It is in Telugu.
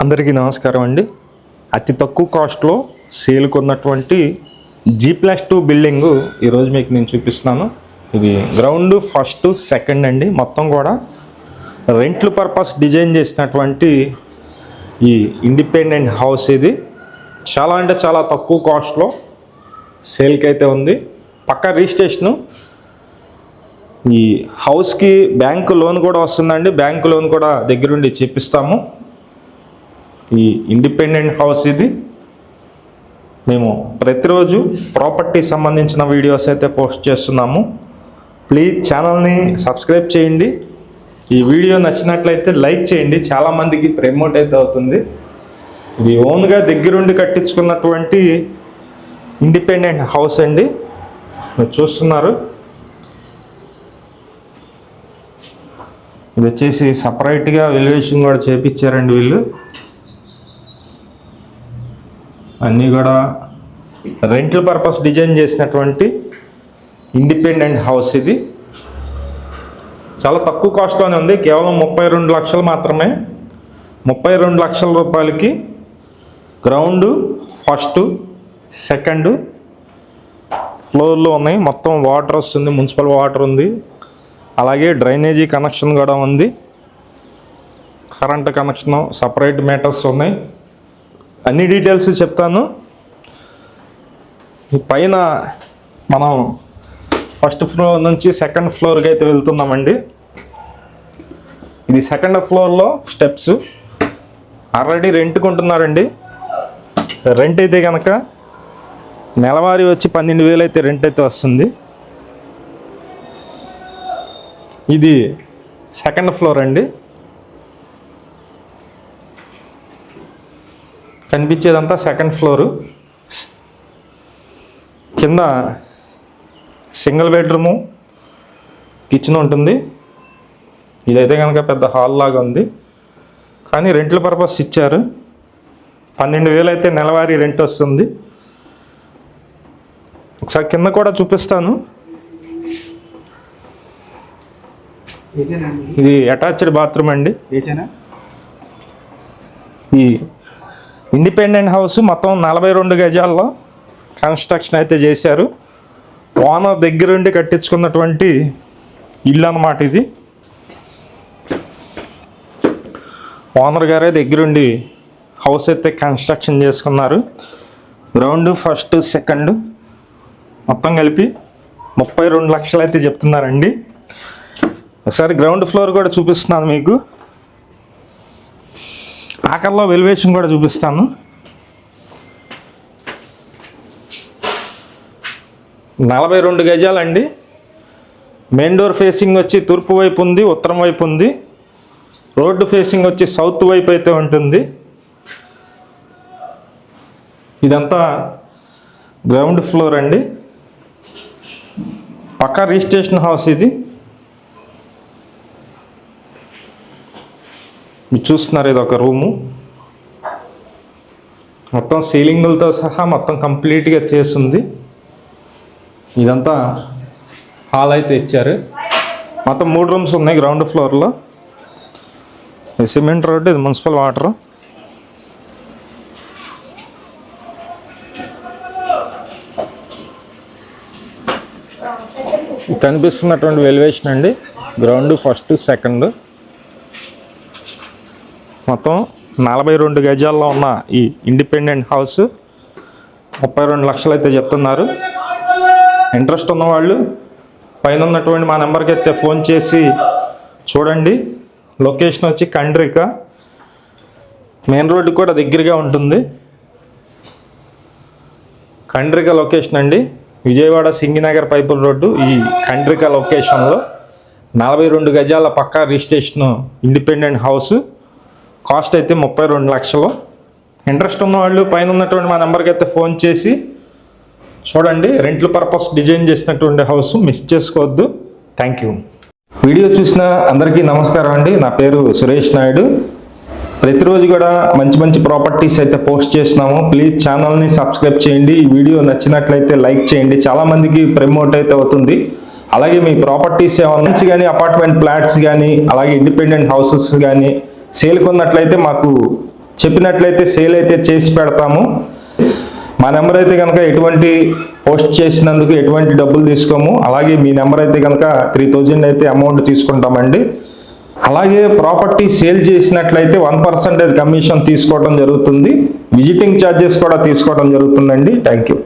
అందరికీ నమస్కారం అండి. అతి తక్కువ కాస్ట్లో సేల్కి ఉన్నటువంటి జీ ప్లస్ టూ బిల్డింగ్ ఈరోజు మీకు నేను చూపిస్తున్నాను. ఇది గ్రౌండ్ ఫస్ట్ సెకండ్ అండి. మొత్తం కూడా రెంట్ల పర్పస్ డిజైన్ చేసినటువంటి ఈ ఇండిపెండెంట్ హౌస్ ఇది. చాలా అంటే చాలా తక్కువ కాస్ట్లో సేల్కి అయితే ఉంది. పక్క రిజిస్ట్రేషను ఈ హౌస్కి బ్యాంకు లోన్ కూడా వస్తుందండి. బ్యాంకు లోన్ కూడా దగ్గరుండి చేపిస్తాము. ఈ ఇండిపెండెంట్ హౌస్ ఇది. మేము ప్రతిరోజు ప్రాపర్టీ సంబంధించిన వీడియోస్ అయితే పోస్ట్ చేస్తున్నాము. ప్లీజ్ ఛానల్ని సబ్స్క్రైబ్ చేయండి. ఈ వీడియో నచ్చినట్లయితే లైక్ చేయండి. చాలామందికి ప్రమోట్ అయితే అవుతుంది. ఇది ఓన్గా దగ్గరుండి కట్టించుకున్నటువంటి ఇండిపెండెంట్ హౌస్ అండి. మీరు చూస్తున్నారు. ఇది వచ్చేసి సపరేట్గా వెల్యుయేషన్ కూడా చేపించారండి వీళ్ళు. అన్నీ కూడా రెంటల్ పర్పస్ డిజైన్ చేసినటువంటి ఇండిపెండెంట్ హౌస్ ఇది. చాలా తక్కువ కాస్ట్లోనే ఉంది. కేవలం ముప్పై రెండు లక్షలు మాత్రమే. ముప్పై రెండు లక్షల రూపాయలకి గ్రౌండ్ ఫస్ట్ సెకండ్ ఫ్లోర్లో ఉన్నాయి. మొత్తం వాటర్ వస్తుంది. మున్సిపల్ వాటర్ ఉంది. అలాగే డ్రైనేజీ కనెక్షన్ కూడా ఉంది. కరెంట్ కనెక్షన్ సపరేట్ మీటర్స్ ఉన్నాయి. అన్ని డీటెయిల్స్ చెప్తాను. ఈ పైన మనం ఫస్ట్ ఫ్లోర్ నుంచి సెకండ్ ఫ్లోర్కి అయితే వెళ్తున్నామండి. ఇది సెకండ్ ఫ్లోర్లో స్టెప్స్. ఆల్రెడీ రెంట్ కొంటున్నారండి రెంట్ అయితే కనుక నెలవారీ వచ్చి పన్నెండు వేలు అయితే రెంట్ అయితే వస్తుంది. ఇది సెకండ్ ఫ్లోర్ అండి. కనిపించేదంతా సెకండ్ ఫ్లోరు. కింద సింగిల్ బెడ్రూము కిచెన్ ఉంటుంది. ఇదైతే కనుక పెద్ద హాల్ లాగా ఉంది. కానీ రెంట్ల పర్పస్ ఇచ్చారు. పన్నెండు వేలు అయితే నెలవారీ రెంట్ వస్తుంది. ఒకసారి కింద కూడా చూపిస్తాను. ఇది అటాచ్డ్ బాత్రూమ్ అండి. ఈ ఇండిపెండెంట్ హౌస్ మొత్తం నలభై రెండు గజాల్లో కన్స్ట్రక్షన్ అయితే చేశారు. ఓనర్ దగ్గరుండి కట్టించుకున్నటువంటి ఇల్లు అన్నమాట ఇది. ఓనర్ గారే దగ్గరుండి హౌస్ అయితే కన్స్ట్రక్షన్ చేసుకున్నారు. గ్రౌండ్ ఫస్ట్ సెకండ్ మొత్తం కలిపి ముప్పై రెండు లక్షలు అయితే చెప్తున్నారండి. ఒకసారి గ్రౌండ్ ఫ్లోర్ కూడా చూపిస్తున్నాను మీకు. ఆఖరిలో వెలివేషన్ కూడా చూపిస్తాను. నలభై రెండు గజాలండి. మెయిన్ డోర్ ఫేసింగ్ వచ్చి తూర్పు వైపు ఉంది ఉత్తరం వైపు ఉంది. రోడ్డు ఫేసింగ్ వచ్చి సౌత్ వైపు అయితే ఉంటుంది. ఇదంతా గ్రౌండ్ ఫ్లోర్ అండి. పక్క రిజిస్ట్రేషన్ హౌస్ ఇది. మీరు చూస్తున్నారు ఇది ఒక రూము. మొత్తం సీలింగులతో సహా మొత్తం కంప్లీట్గా చేస్తుంది. ఇదంతా హాల్ అయితే ఇచ్చారు. మొత్తం మూడు రూమ్స్ ఉన్నాయి గ్రౌండ్ ఫ్లోర్లో. ఇది సిమెంట్ రోడ్డు ఇది మున్సిపల్ వాటర్. కనిపిస్తున్నటువంటి వెలివేషన్ అండి. Ground first second. మొత్తం నలభై రెండు గజాల్లో ఉన్న ఈ ఇండిపెండెంట్ హౌస్ ముప్పై రెండు లక్షలు అయితే చెప్తున్నారు. ఇంట్రెస్ట్ ఉన్నవాళ్ళు పైన ఉన్నటువంటి మా నెంబర్కి అయితే ఫోన్ చేసి చూడండి. లొకేషన్ వచ్చి కండ్రిక. మెయిన్ రోడ్డు కూడా దగ్గరగా ఉంటుంది. కండ్రిక లొకేషన్ అండి. విజయవాడ సింగినగర్ పైపుల్ రోడ్డు ఈ కండ్రిక లొకేషన్లో. నలభై రెండు గజాల పక్కా రిజిస్ట్రేషన్ ఇండిపెండెంట్ హౌస్. కాస్ట్ అయితే ముప్పై రెండు లక్షలు. ఇంట్రెస్ట్ ఉన్న వాళ్ళు పైన ఉన్నటువంటి మా నెంబర్కి అయితే ఫోన్ చేసి చూడండి రెంట్ల పర్పస్ డిజైన్ చేసినటువంటి హౌస్ మిస్ చేసుకోవద్దు. థ్యాంక్ యూ వీడియో చూసిన అందరికీ నమస్కారం అండి. నా పేరు సురేష్ నాయుడు. ప్రతిరోజు కూడా మంచి మంచి ప్రాపర్టీస్ అయితే పోస్ట్ చేస్తున్నాము. ప్లీజ్ ఛానల్ని సబ్స్క్రైబ్ చేయండి. ఈ వీడియో నచ్చినట్లయితే లైక్ చేయండి. చాలామందికి ప్రమోట్ అయితే అవుతుంది. అలాగే మీ ప్రాపర్టీస్ ఏమన్నా కానీ అపార్ట్మెంట్ ఫ్లాట్స్ కానీ అలాగే ఇండిపెండెంట్ హౌసెస్ కానీ సేల్ కొన్నట్లయితే మాకు చెప్పినట్లయితే సేల్ అయితే చేసి పెడతాము. మా నెంబర్ అయితే కనుక ఎటువంటి పోస్ట్ చేసినందుకు ఎటువంటి డబ్బులు తీసుకోము. అలాగే మీ నెంబర్ అయితే కనుక త్రీ థౌజండ్ అయితే అమౌంట్ తీసుకుంటామండి. అలాగే ప్రాపర్టీ సేల్ చేసినట్లయితే వన్ పర్సెంటేజ్ కమిషన్ తీసుకోవడం జరుగుతుంది. విజిటింగ్ ఛార్జెస్ కూడా తీసుకోవడం జరుగుతుందండి. Thank you.